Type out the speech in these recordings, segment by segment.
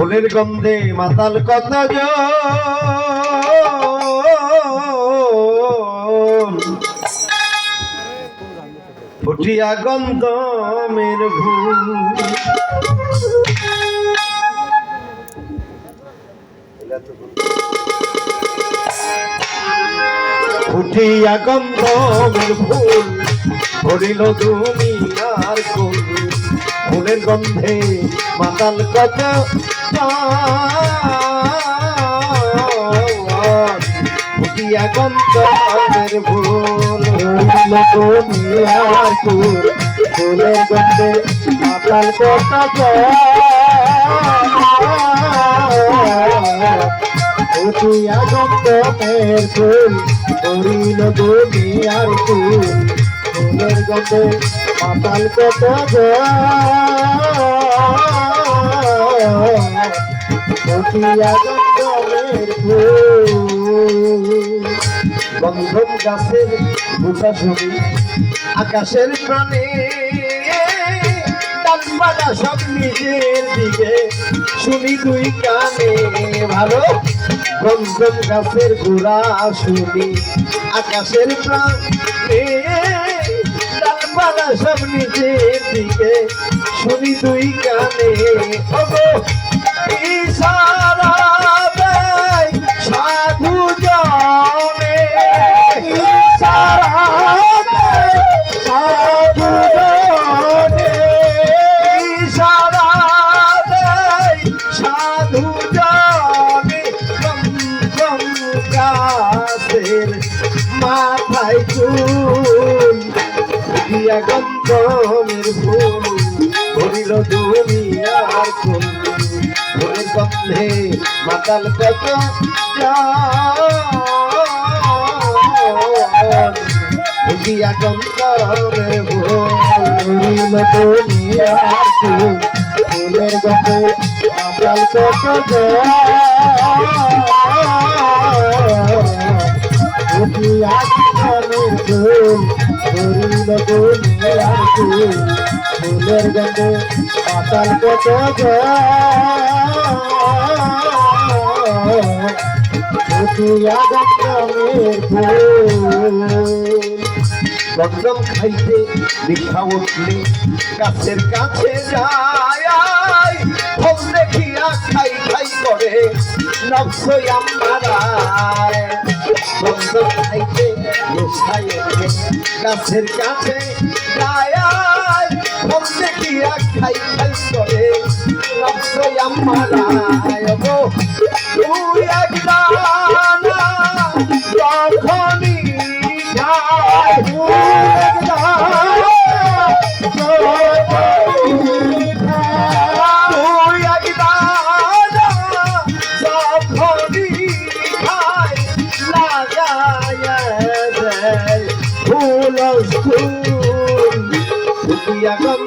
ফুলের গন্ধে মাতাল কত ফুটিয়া গন্ধ মের ভুল। ফুটিয়া গন্ধ মের ভুল। ভরিল তুমি আর কোন ফুলের গন্ধে মাতাল কত ফুটিয়া গন্ধ মের ভুল ফুলের গন্ধে মাতাল কত উঠিয়া গন্ধের ফুল করিল দুনিয়ার ফুল ফুলের গন্ধে মাতাল কত গন্ধম গাছের বুটা ছবি আকাশের প্রাণে। ডালপালা সব নিজের দিকে শুনি দুই কানে। ভালো গন্ধম গাছের গোড়া শুনি আকাশের প্রাণে। ডালপালা সব নিজের দিকে। গন্ধমের ফুল। ভরিল দুনিয়ার ফুল। ফুলের গন্ধে মাতাল কত দিয়া গন্ধমের ফুল। ভরিল দুনিয়ার ফুল। ফুলের গন্ধে মাতাল কত উঠিয়া ফুলের গন্ধে পাতাল কত গন্ধম খাইতে লিখা উঠলে গাছের কাছে যায় ফল দেখিয়া খাই খাই করে নবসই আমারায় গন্ধম খাইতে গাছের কাছে যায় ফল দেখিয়া খাই খাই করে নবসই আমারায় গো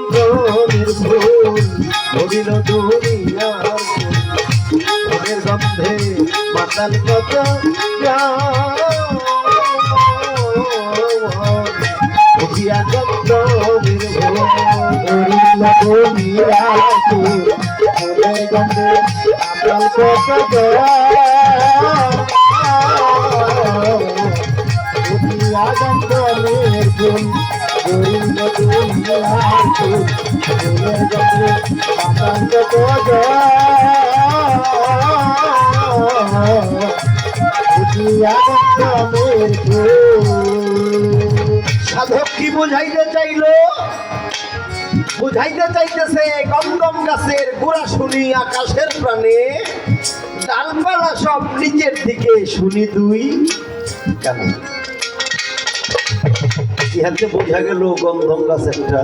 গন্ধের ফুল ভরিল দুনিয়ার গন্ধে মাতাল কত ফুটিয়া গন্ধের ফুল ভরিল দুনিয়ার গন্ধে মাতাল কত গন্ধের ফুল সাধক কি বুঝাইতে চাইলো? বুঝাইতে চাইতেছে গমগম গাছের গোড়া শুনি আকাশের প্রাণে, ডালপালা সব নিচের দিকে শুনি দুই কেন? ইহাতে বোঝা গেল গমগম গাছ একটা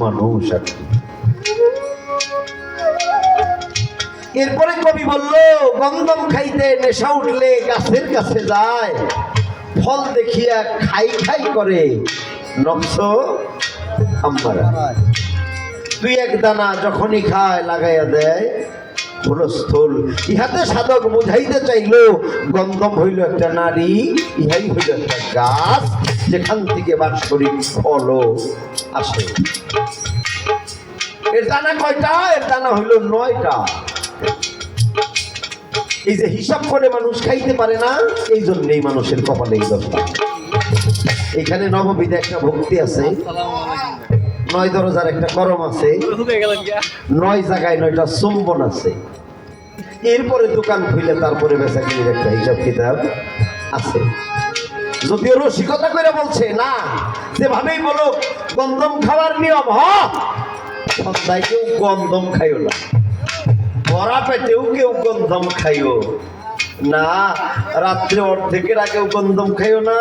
মানুষ কি। এরপরে কবি বলল গন্ধম খাইতে নেশা উঠলে গাছের কাছে যায় ফল দেখিয়া খাই খাই করে নকশ আম্মারা দুই এক দানা যখনই খায় লাগাইয়া দেয় পুরস্থল। ইহাতে সাধক বুঝাইতে চাইল, গন্ধম হইল একটা নারী, ইহাই হইল একটা গাছ, যেখান থেকে বাৎসরিক ফল আসে। এর দানা কয়টা? এর দানা হইল নয়টা। এই যে হিসাব করে মানুষ খাইতে পারে না এই জন্যই মানুষের কপালে এই দশটা এখানে নববিধে একটা ভক্তি আছে। নয় দরজার একটা করম আছে। নয় জায়গায় নয়টা চুম্বন আছে। এরপরে দোকান খুলে তারপরে বেচা কিনির একটা হিসাব কিতাব আছে। যদিও রসিকতা করে বলছে না যেভাবেই বলো গন্ধম খাওয়ার নিয়ম হ? সন্ধ্যায় কেউ গন্ধম খাইও না। ভরা পেটেও কেউ গন্ধম খাইও। না রাত্রে অর্ধেকের আগেও গন্ধম খাইও না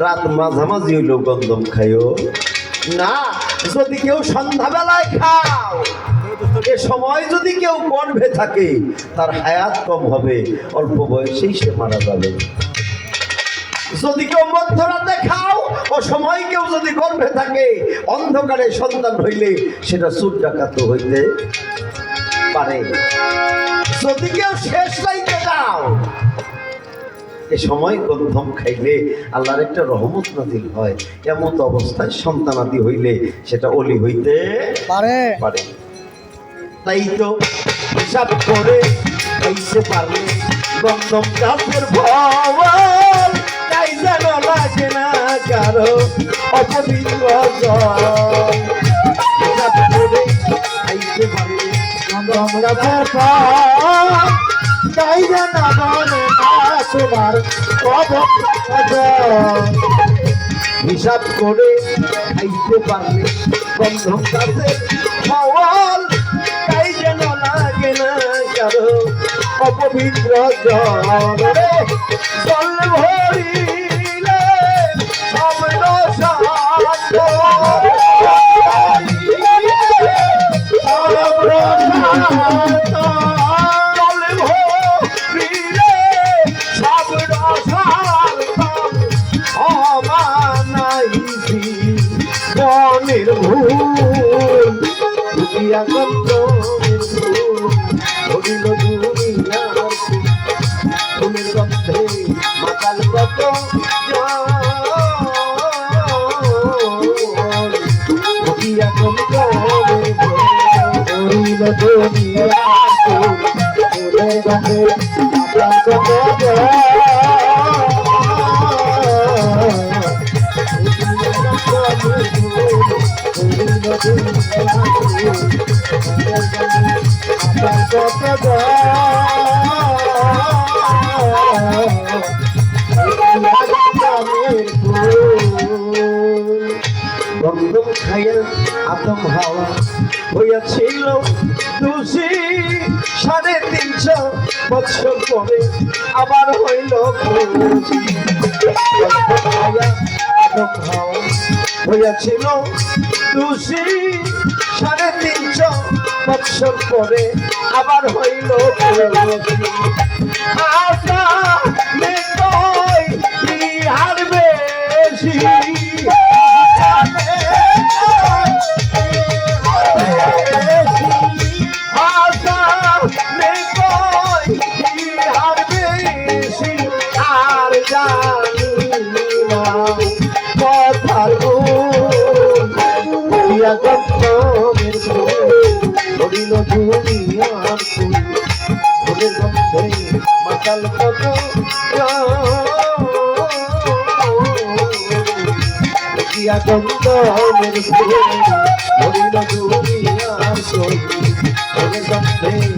রাত মাঝামাঝি হইলেও গন্ধম খাইও। না যদি কেউ সন্ধ্যাবেলায় খাও, এ সময় যদি কেউ গর্ভে থাকে, তার হায়াত কম হবে, অল্প বয়সেই সে মারা যাবে। যদি কেউ মধ্যরাতে খাও, ও সময় কেউ যদি গর্ভে থাকে, অন্ধকারে সন্তান হইলে সেটা চুর ডাকাত হইতে পারে। যদি কেউ শেষ লাইতে এ সময় গন্ধম খাইলে আল্লাহর একটা রহমত নাজিল হয়। এমন অবস্থায় সন্তানাদি হইলে সেটা অলি হইতে পারে। পারে। তাই তো হিসাব করে খাইতে পারলে গন্ধম গাছের ভবন তাই যেন লাগে না কারও অপবিত্র হিসাব করে খাইতে পারলে গন্ধম গাছের ফল বলে না তোমার অবস্থা হিসাব করে খাইতে পারলে গন্ধম কাছে ফল তাই যেন লাগে না কারও। অপবিত্র জল রে, জল খাইয়া আদম হাওয়া হইয়াছিল। দোষী সাড়ে তিনশো বছর পরে আবার হইল হইয়াছিল দোষী সাড়ে তিনশো বছর পরে আবার হইল আশা দুনিয়ার ফুল ফুলের গন্ধে মাতাল কত দিয়া গন্ধের ফুল ধরিল দুনিয়ার ফুল ফুলের গন্ধে